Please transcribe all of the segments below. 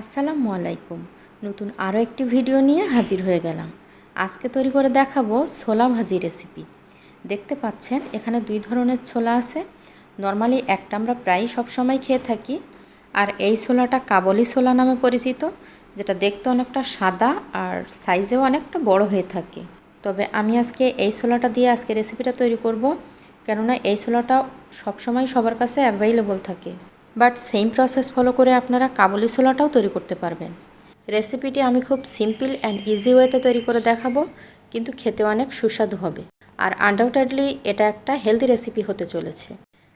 আসসালামু আলাইকুম। নতুন আরও একটি ভিডিও নিয়ে হাজির হয়ে গেলাম। আজকে তৈরি করে দেখাবো ছোলা ভাজি রেসিপি দেখতে পাচ্ছেন, এখানে দুই ধরনের ছোলা আছে। নর্মালি একটা আমরা প্রায়ই সবসময় খেয়ে থাকি। আর এই ছোলাটা কাবলি ছোলা নামে পরিচিত, যেটা দেখতে অনেকটা সাদা আর সাইজেও অনেকটা বড় হয়ে থাকে। তবে আমি আজকে এই ছোলাটা দিয়ে আজকে রেসিপিটা তৈরি করব, কেননা এই ছোলাটা সবসময় সবার কাছে অ্যাভেলেবল থাকে। বাট সেম প্রসেস ফলো করে আপনারা কাবুলি ছোলাটাও তৈরি করতে পারবেন। রেসিপিটি আমি খুব সিম্পল অ্যান্ড ইজি ওয়েতে তৈরি করে দেখাবো, কিন্তু খেতে অনেক সুস্বাদু হবে। আর আনডাউটেডলি এটা একটা হেলদি রেসিপি হতে চলেছে।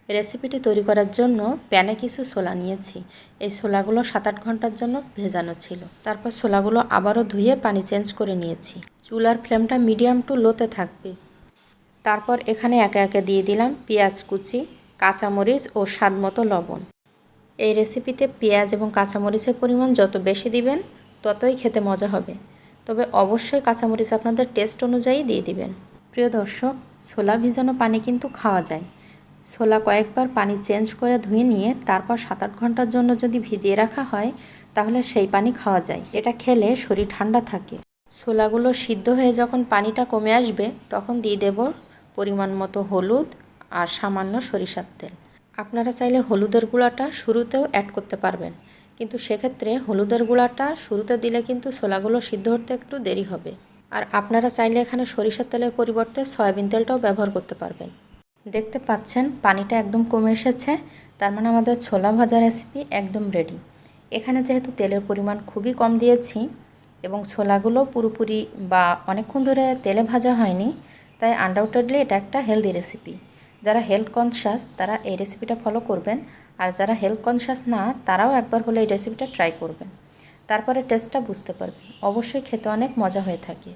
রেসিপিটি তৈরি করার জন্য প্যানে কিছু ছোলা নিয়েছি। এই ছোলাগুলো সাত আট ঘণ্টার জন্য ভেজানো ছিল। তারপর ছোলাগুলো আবারও ধুয়ে পানি চেঞ্জ করে নিয়েছি। চুলার ফ্লেমটা মিডিয়াম টু লোতে থাকবে। তারপর এখানে একে একে দিয়ে দিলাম পেঁয়াজ কুচি, কাঁচামরিচ ও স্বাদ মতো লবণ। এই রেসিপিতে পেঁয়াজ এবং কাঁচামরিচের পরিমাণ যত বেশি দিবেন, ততই খেতে মজা হবে। তবে অবশ্যই কাঁচামরিচ আপনাদের টেস্ট অনুযায়ী দিয়ে দিবেন। প্রিয় দর্শক, ছোলা ভিজানো পানি কিন্তু খাওয়া যায়। ছোলা কয়েকবার পানি চেঞ্জ করে ধুয়ে নিয়ে তারপর সাত আট ঘণ্টার জন্য যদি ভিজিয়ে রাখা হয়, তাহলে সেই পানি খাওয়া যায়। এটা খেলে শরীর ঠান্ডা থাকে। ছোলাগুলো সিদ্ধ হয়ে যখন পানিটা কমে আসবে, তখন দিয়ে দেব পরিমাণ মতো হলুদ আর সামান্য সরিষার তেল। আপনারা চাইলে হলুদের গুঁড়াটা শুরুতেও অ্যাড করতে পারবেন। কিন্তু সেক্ষেত্রে হলুদের গুঁড়াটা শুরুতে দিলে কিন্তু ছোলাগুলো সিদ্ধ হতে একটু দেরি হবে। আর আপনারা চাইলে এখানে সরিষার তেলের পরিবর্তে সয়াবিন তেলটাও ব্যবহার করতে পারবেন। দেখতে পাচ্ছেন, পানিটা একদম কমে এসেছে। তার মানে আমাদের ছোলা ভাজা রেসিপি একদম রেডি এখানে যেহেতু তেলের পরিমাণ খুবই কম দিয়েছি এবং ছোলাগুলো পুরোপুরি বা অনেকক্ষণ ধরে তেলে ভাজা হয়নি, তাই আনডাউটেডলি এটা একটা হেলদি রেসিপি যারা হেলথ কনসাস তারা এই রেসিপিটা ফলো করবেন। আর যারা হেলথ কনসাস না, তারাও একবার হলে এই রেসিপিটা ট্রাই করবেন। তারপরে টেস্টটা বুঝতে পারবেন। অবশ্যই খেতে অনেক মজা হয়ে থাকে।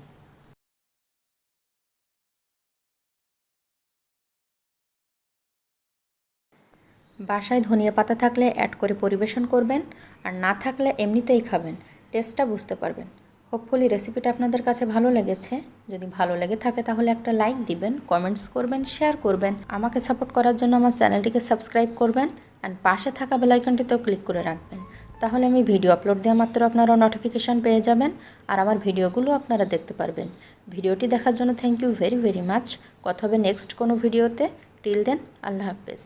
বাসায় ধনিয়া পাতা থাকলে অ্যাড করে পরিবেশন করবেন। আর না থাকলে এমনিতেই খাবেন। টেস্টটা বুঝতে পারবেন। হোপফুলি রেসিপিটা আপনাদের কাছে ভালো লেগেছে। যদি ভালো লেগে থাকে তাহলে একটা লাইক দিবেন কমেন্টস করবেন শেয়ার করবেন। আমাকে সাপোর্ট করার জন্য আমার চ্যানেলটিকে সাবস্ক্রাইব করবেন অ্যান্ড পাশে থাকা বেলাইকনটিতেও ক্লিক করে রাখবেন। তাহলে আমি ভিডিও আপলোড দেওয়া মাত্র আপনারা নোটিফিকেশান পেয়ে যাবেন আর আমার ভিডিওগুলো আপনারা দেখতে পারবেন। ভিডিওটি দেখার জন্য thank you very very much কথা হবে নেক্সট কোনো ভিডিওতে টিল দেন আল্লাহ হাফেজ।